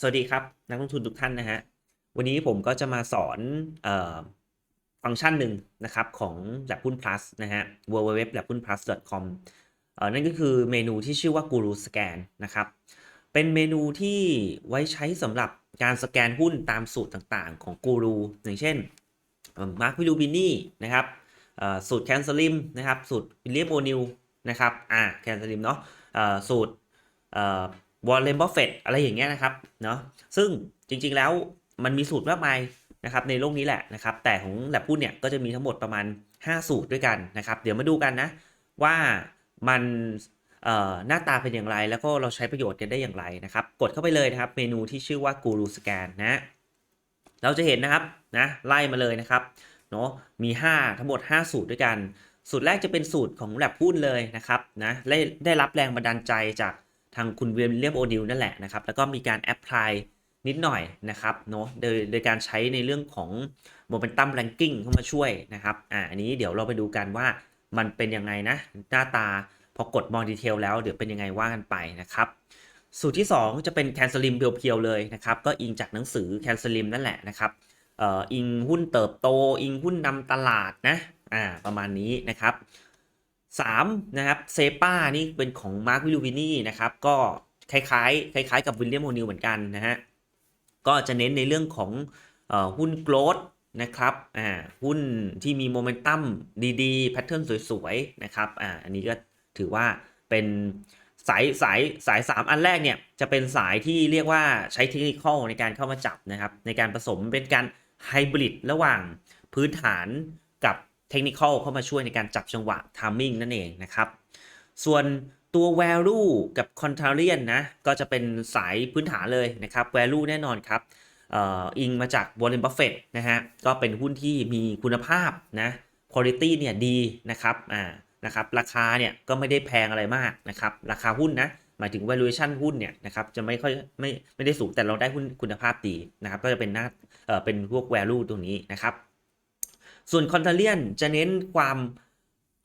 สวัสดีครับ นักลงทุนทุกท่านนะฮะ วันนี้ผมก็จะมาสอนออฟังก์ชันหนึ่งนะครับของ l a b หุ้น plus นะฮะ www.labhunplus.com เอ่อนั่นก็คือเมนูที่ชื่อว่า Guru Scan นะครับ เป็นเมนูที่ไว้ใช้สำหรับการสแกนหุ้นตามสูตรต่างๆ ของ Guru อย่างเช่นมาร์ควิลูบินี่นะครับสูตรแคนซลิมนะครับ สูตรวิลเลียมโอนิลนะครับอ่าแคนซลิมเนาะสูตร วอลเลนบัฟเฟตอะไรอย่างเงี้ยนะครับเนาะซึ่งจริงๆแล้วมันมีสูตรมากมายนะครับในโลกนี้แหละนะครับ แต่ของแลบหุ้นเนี่ยก็จะมีทั้งหมดประมาณ 5 สูตรด้วยกันนะครับ เดี๋ยวมาดูกันนะว่ามันหน้าตาเป็นอย่างไรแล้วก็เราใช้ประโยชน์กันได้อย่างไรนะครับ กดเข้าไปเลยนะครับ เมนูที่ชื่อว่า Guru Scan นะเราจะเห็นนะครับนะไล่มาเลยนะครับเนาะมี 5 ทั้งหมด 5 สูตรด้วยกัน สูตรแรกจะเป็นสูตรของแลบหุ้นเลยนะครับนะได้ได้รับแรงบันดาลใจจาก ทางคุณเวมเลียมโอดิลนั่นแหละนะครับ แล้วก็มีการแอพพลายนิดหน่อยนะครับเนาะโดยโดยการใช้ในเรื่องของ Momentum Ranking เข้ามาช่วยนะครับอ่าอันนี้เดี๋ยวเราไปดูกันว่ามันเป็นยังไงนะหน้าตาพอกดมองดีเทลแล้วเดี๋ยวเป็นยังไงว่ากันไปนะครับสูตรที่ 2 จะเป็นแคนซลิมเพียวๆเลยนะครับ ก็อิงจากหนังสือแคนซลิมนั่นแหละนะครับอออิงหุ้นเติบโต อิงหุ้นนำตลาดนะอ่าประมาณนี้นะครับ 3นะครับเซป้านี่เป็นของมาร์ควิลูวินี่นะครับก็คล้ายๆ คล้ายๆ กับวิลเลียมโอนิลเหมือนกันนะฮะก็จะเน้นในเรื่องของอหุ้นโกลดนะครับอ่าหุ้นที่มีโมเมนตัมดีๆแพทเทิร์นสวยๆนะครับอ่าอันนี้ก็ถือว่าเป็นสายสายสาย 3 อันแรกเนี่ยจะเป็นสายที่เรียกว่าใช้เทคนิคในการเข้ามาจับนะครับในการผสมเป็นการไฮบริดระหว่างพื้นฐานกับ ทคนิคเข้ามาช่วยในการจับจังหวะทามมิ่งนั่นเองนะครับ ส่วนตัว value กับ contrarian นะ ก็จะเป็นสายพื้นฐานเลยนะครับ value แน่นอนครับเอ่ออิงมาจาก Warren Buffett นะฮะ ก็เป็นหุ้นที่มีคุณภาพนะ quality เนี่ยดีนะครับอ่านะครับราคาเนี่ยก็ไม่ได้แพงอะไรมากนะครับ ราคาหุ้นนะหมายถึง valuation หุ้นเนี่ยนะครับจะไม่ค่อยไม่ไม่ได้สูงแต่เราได้หุ้นคุณภาพดีนะครับ ก็จะเป็นหน้าเอ่อเป็นพวก value ตรงนี้นะครับ ส่วน contrarian จะเน้นความ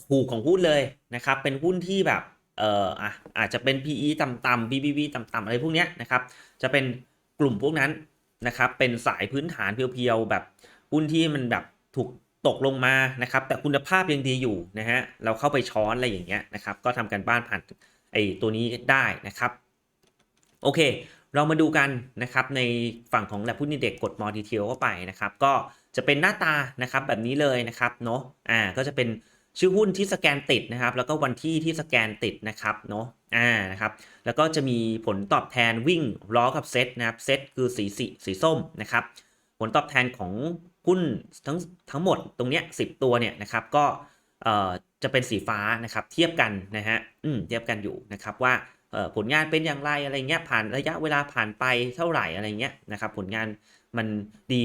ถูกของหุ้นเลยนะครับ เป็นหุ้นที่แบบเอ่ออะอาจจะเป็น PE ต่ำๆ BBB ต่ำๆอะไรพวกเนี้ยนะครับ จะเป็นกลุ่มพวกนั้นนะครับ เป็นสายพื้นฐานเพียวๆแบบหุ้นที่มันแบบถูกตกลงมานะครับ แต่คุณภาพยังดีอยู่นะฮะ เราเข้าไปช้อนอะไรอย่างเงี้ยนะครับ ก็ทำกันบ้านผ่านไอ้ตัวนี้ได้นะครับ โอเค เรามาดูกันนะครับในฝั่งของแลบหุ้นนิเด็กกดมอดีเทลเข้าไปนะครับ ก็ จะเป็นหน้าตานะครับแบบนี้เลยนะครับเนาะอ่าก็จะเป็นชื่อหุ้นที่สแกนติดนะครับ แล้วก็วันที่ที่สแกนติดนะครับเนาะอ่านะครับแล้วก็จะมีผลตอบแทนวิ่งล้อกับเซตนะครับเซตคือสีสีสีส้มนะครับผลตอบแทนของหุ้นทั้งทั้งหมดตรงเนี้ยสิตัวเนี่ยนะครับก็เอ่อจะเป็นสีฟ้านะครับเทียบกันนะฮะอืมเทียบกันอยู่นะครับว่าเอ่อผลงานเป็นอย่างไรอะไรเงี้ยผ่านระยะเวลาผ่านไปเท่าไหร่อะไรเงี้ยนะครับผลงานมันดี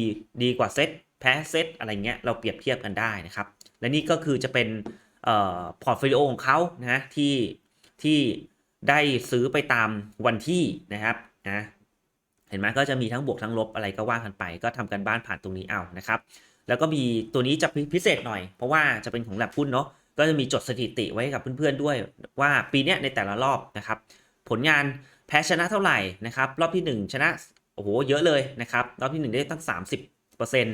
ดีกว่าเซต แพ้เซตอะไรเงี้ยเราเปรียบเทียบกันได้นะครับ และนี่ก็คือจะเป็นพอร์ตโฟลิโอของเขานะที่ที่ได้ซื้อไปตามวันที่นะครับนะเห็นไหมก็จะมีทั้งบวกทั้งลบอะไรก็ว่ากันไป ก็ทำกันบ้านผ่านตรงนี้เอานะครับ แล้วก็มีตัวนี้จะพิเศษหน่อย เพราะว่าจะเป็นของแลบหุ้นเนาะก็จะมีจดสถิติไว้กับเพื่อนๆด้วยว่าปีนี้ในแต่ละรอบนะครับ ผลงานแพ้ชนะเท่าไหร่นะครับ รอบที่ 1 ชนะโอ้โหเยอะเลยนะครับ รอบที่ 1 ได้ตั้ง 30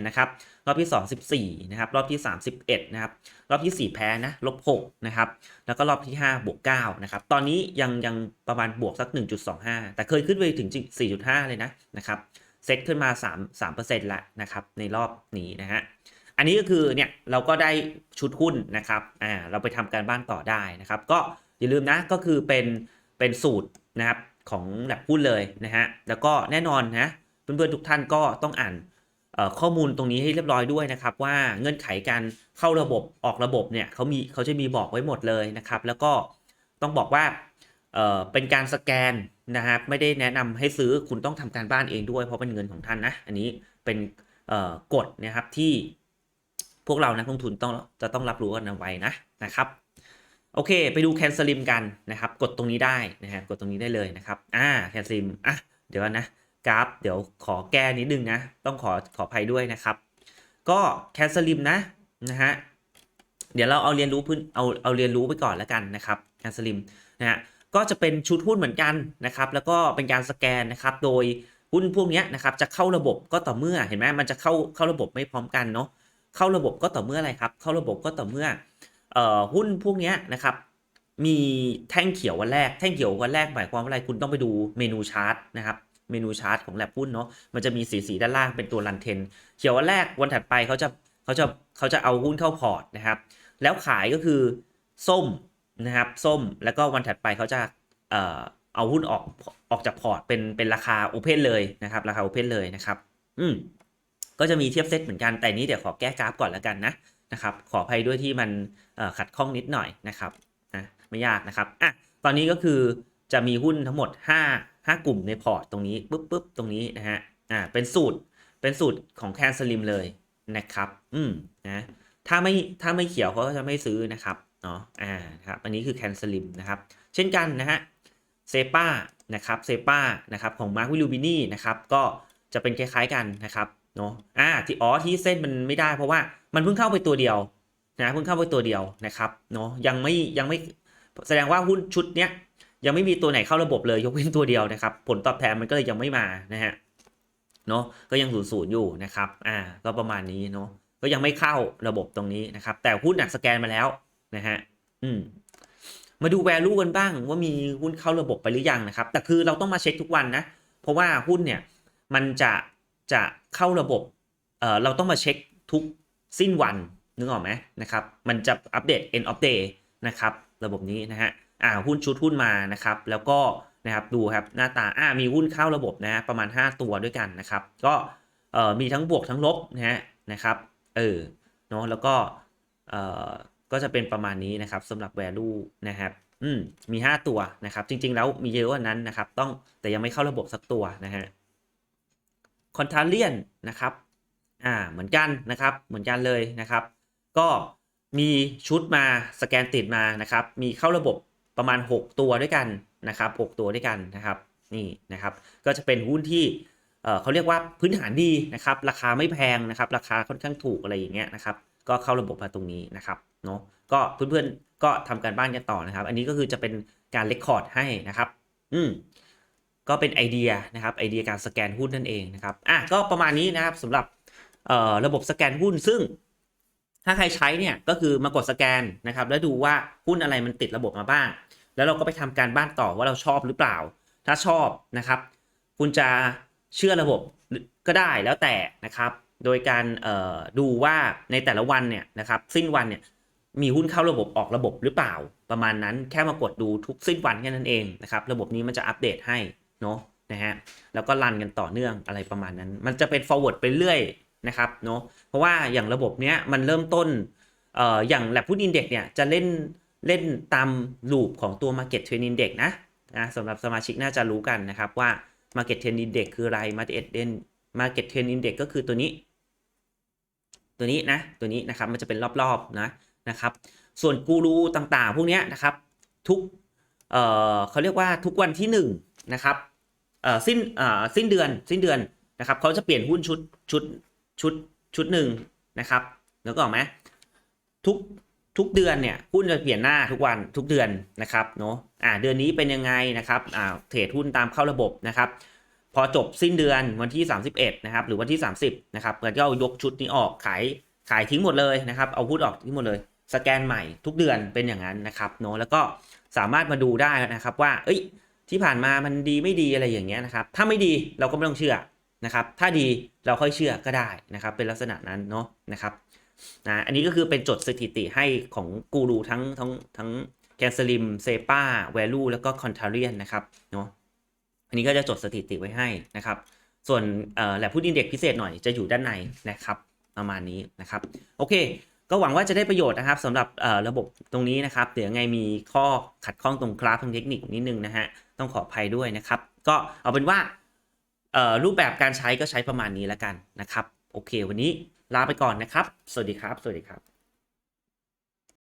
นะครับ รอบที่ 2 14นะครับ รอบที่31นะครับ รอบที่ 4 แพ้นะ ลบ6นะครับ แล้วก็รอบที่ 5 บวก9นะครับ ตอนนี้ยังยังประมาณบวกสัก 1.25 แต่เคยขึ้นไปถึง 4.5 เลยนะนะครับ เซ็ตขึ้นมา 3 3%ละนะครับ ในรอบนี้นะฮะ อันนี้ก็คือเนี่ยเราก็ได้ชุดหุ้นนะครับ อ่า เราไปทำการบ้านต่อได้นะครับ ก็อย่าลืมนะ ก็คือเป็นเป็นสูตรนะครับของแลบหุ้นเลยนะฮะ แล้วก็แน่นอนนะเพื่อนๆทุกท่านก็ต้องอ่าน ข้อมูลตรงนี้ให้เรียบร้อยด้วยนะครับว่าเงื่อนไขการเข้าระบบออกระบบเนี่ยเขามีเขาจะมีบอกไว้หมดเลยนะครับ แล้วก็ต้องบอกว่าเเป็นการสแกนนะครับไม่ได้แนะนำให้ซื้อคุณต้องทำการบ้านเองด้วยเพราะเป็นเงินของท่านนะอันนี้เป็นกฎนะครับที่พวกเรานักลงทุนต้องจะต้องรับรู้กันเอาไว้นะนะครับโอเค ไปดูแคนสลิมกันนะครับ กดตรงนี้ได้นะฮะกดตรงนี้ได้เลยนะครับอ่าแคนสลิมอะเดี๋ยวนะ กราฟ เดี๋ยวขอแก้นิดนึงนะ ต้องขอขออภัยด้วยนะครับ ก็แคสลิมนะนะฮะเดี๋ยวเราเอาเรียนรู้พื้นเอาเอาเรียนรู้ไปก่อนแล้วกันนะครับแคสลิมนะฮะก็จะเป็นชุดหุ้นเหมือนกันนะครับ แล้วก็เป็นการสแกนนะครับ โดยหุ้นพวกนี้นะครับจะเข้าระบบก็ต่อเมื่อเห็นไหมมันจะเข้าเข้าระบบไม่พร้อมกันเนาะเข้าระบบก็ต่อเมื่ออะไรครับ เข้าระบบก็ต่อเมื่อเอ่อหุ้นพวกนี้นะครับ มีแท่งเขียววันแรก แท่งเขียววันแรกหมายความว่าอะไรคุณต้องไปดูเมนูชาร์ตนะครับ เมนูชาร์ตของแลบหุ้นเนาะมันจะมีสีสีด้านล่างเป็นตัวรันเทนเขียววันแรกวันถัดไปเขาจะเขาจะเขาจะเอาหุ้นเข้าพอร์ตนะครับ แล้วขายก็คือส้มนะครับส้มแล้วก็วันถัดไปเขาจะเอ่อเอาหุ้นออกออกจากพอร์ตเป็นเป็นราคาโอเพนเลยนะครับราคาโอเพนเลยนะครับ อืมก็จะมีเทียบเซตเหมือนกันแต่นี้เดี๋ยวขอแก้กราฟก่อนแล้วกันนะนะครับขออภัยด้วยที่มันขัดข้องนิดหน่อยนะครับนะไม่ยากนะครับอะตอนนี้ก็คือจะมีหุ้นทั้งหมด 5 5 กลุ่มในพอร์ตตรงนี้ปุ๊บปุ๊บตรงนี้นะฮะอ่าเป็นสูตรเป็นสูตรของแคนสลิมเลยนะครับ อืมนะถ้าไม่ถ้าไม่เขียวเขาก็จะไม่ซื้อนะครับเนาะอ่าครับอันนี้คือแคนสลิมนะครับ เช่นกันนะฮะเซป้านะครับเซป้านะครับของมาร์ควิลูบินี่นะครับก็จะเป็นคล้ายๆกันนะครับเนาะอ่าที่อ๋อที่เส้นมันไม่ได้เพราะว่ามันเพิ่งเข้าไปตัวเดียวนะเพิ่งเข้าไปตัวเดียวนะครับเนาะยังไม่ยังไม่แสดงว่าหุ้นชุดเนี้ย ยังไม่มีตัวไหนเข้าระบบเลยยกเว้นตัวเดียวนะครับ ผลตอบแทนมันก็เลยยังไม่มานะฮะเนาะก็ยังศูนย์ศูนย์อยู่นะครับอ่าก็ประมาณนี้เนาะก็ยังไม่เข้าระบบตรงนี้นะครับ แต่หุ้นหนักสแกนมาแล้วนะฮะอืมมาดู value กันบ้างว่ามีหุ้นเข้าระบบไปหรือยังนะครับ แต่คือเราต้องมาเช็คทุกวันนะ เพราะว่าหุ้นเนี่ยมันจะจะเข้าระบบเอ่อเราต้องมาเช็คทุกสิ้นวันนึกออกไหมนะครับ มันจะอัปเดต end of day นะครับ ระบบนี้นะฮะ อ่าหุ้นชุดหุ้นมานะครับ แล้วก็นะครับดูครับหน้าตาอ่ามีหุ้นเข้าระบบนะประมาณ 5 ตัวด้วยกันนะครับ ก็เอ่อมีทั้งบวกทั้งลบนะฮะนะครับเออเนาะแล้วก็เอ่อก็จะเป็นประมาณนี้นะครับสำหรับ value นะครับอืมมี 5 ตัวนะครับ จริง ๆ แล้วมีเยอะกว่านั้นนะครับ ต้องแต่ยังไม่เข้าระบบสักตัวนะฮะคอนทาเลียนนะครับอ่าเหมือนกันนะครับเหมือนกันเลยนะครับ ก็มีชุดมาสแกนติดมานะครับ มีเข้าระบบ ประมาณ 6 ตัวด้วยกันนะครับ6ตัวด้วยกันนะครับนี่นะครับก็จะเป็นหุ้นที่เขาเรียกว่าพื้นฐานดีนะครับราคาไม่แพงนะครับราคาค่อนข้างถูกอะไรอย่างเงี้ยนะครับก็เข้าระบบมาตรงนี้นะครับเนาะก็เพื่อนๆก็ทำการบ้านกันต่อนะครับ อันนี้ก็คือจะเป็นการเลคคอร์ดให้นะครับอืมก็เป็นไอเดียนะครับไอเดียการสแกนหุ้นนั่นเองนะครับอะก็ประมาณนี้นะครับสำหรับระบบสแกนหุ้นซึ่ง ถ้าใครใช้เนี่ยก็คือมากดสแกนนะครับแล้วดูว่าหุ้นอะไรมันติดระบบมาบ้าง แล้วเราก็ไปทำการบ้านต่อว่าเราชอบหรือเปล่า ถ้าชอบนะครับ คุณจะเชื่อระบบก็ได้แล้วแต่นะครับ โดยการดูว่าในแต่ละวันเนี่ยนะครับสิ้นวันเนี่ยมีหุ้นเข้าระบบออกระบบหรือเปล่า ประมาณนั้นแค่มากดดูทุกสิ้นวันแค่นั้นเองนะครับระบบนี้มันจะอัปเดตให้เนาะนะฮะแล้วก็รันกันต่อเนื่องอะไรประมาณนั้น มันจะเป็น forward ไปเรื่อย นะครับเนาะเพราะว่าอย่างระบบเนี้ยมันเริ่มต้นเอ่ออย่างแลบพุดอินเด็กเนี่ยจะเล่นเล่นตามลูปของตัว Market Trend Index นะนะสำหรับสมาชิกน่าจะรู้กันนะครับว่า Market Trend Index คืออะไร Market Trend Market Trend Index ก็คือตัวนี้ ตัวนี้นะตัวนี้นะครับมันจะเป็นรอบๆนะนะครับส่วนกูรูต่างๆ พวกเนี้ยนะครับทุกเอ่อเขาเรียกว่าทุกวันที่1นงนะครับเอ่อสิ้นเอ่อสิ้นเดือนสิ้นเดือนนะครับเขาจะเปลี่ยนหุ้นชุดชุด ชุดชุดหนึ่งนะครับแล้วก็ออกไหมทุกทุกเดือนเนี่ยหุ้นจะเปลี่ยนหน้าทุกวันทุกเดือนนะครับเนาะอ่าเดือนนี้เป็นยังไงนะครับอ่าเทรดหุ้นตามเข้าระบบนะครับ พอจบสิ้นเดือนวันที่ 31นะครับหรือวันที่ 30นะครับก็เอยกชุดนี้ออกขายขายทิ้งหมดเลยนะครับเอาหุ้นออกทิ้งหมดเลย สแกนใหม่ทุกเดือนเป็นอย่างนั้นนะครับเนาะแล้วก็สามารถมาดูได้นะครับว่า เอ้ยที่ผ่านมามันดีไม่ดีอะไรอย่างเงี้ยนะครับ ถ้าไม่ดีเราก็ไม่ต้องเชื่อ นะครับ ถ้าดีเราค่อยเชื่อก็ได้นะครับ เป็นลักษณะนั้นเนาะนะครับนะอันนี้ก็คือเป็นจดสถิติให้ของกูรูทั้งทั้งทั้งแกนสลิมเซป้าแวลูแล้วก็คอนทาเรียนนะครับเนาะอันนี้ก็จะจดสถิติไว้ให้นะครับ ส่วนแหลบผู้ดินเด็กพิเศษหน่อยจะอยู่ด้านในนะครับ ประมาณนี้นะครับ โอเค ก็หวังว่าจะได้ประโยชน์นะครับสำหรับระบบตรงนี้นะครับเดี๋ยวไงมีข้อขัดข้องตรงกราฟทางเทคนิคนิดนึงนะฮะต้องขออภัยด้วยนะครับ ก็เอาเป็นว่า รูปแบบการใช้ก็ใช้ประมาณนี้แล้วกันนะครับ โอเค วันนี้ลาไปก่อนนะครับ สวัสดีครับ สวัสดีครับ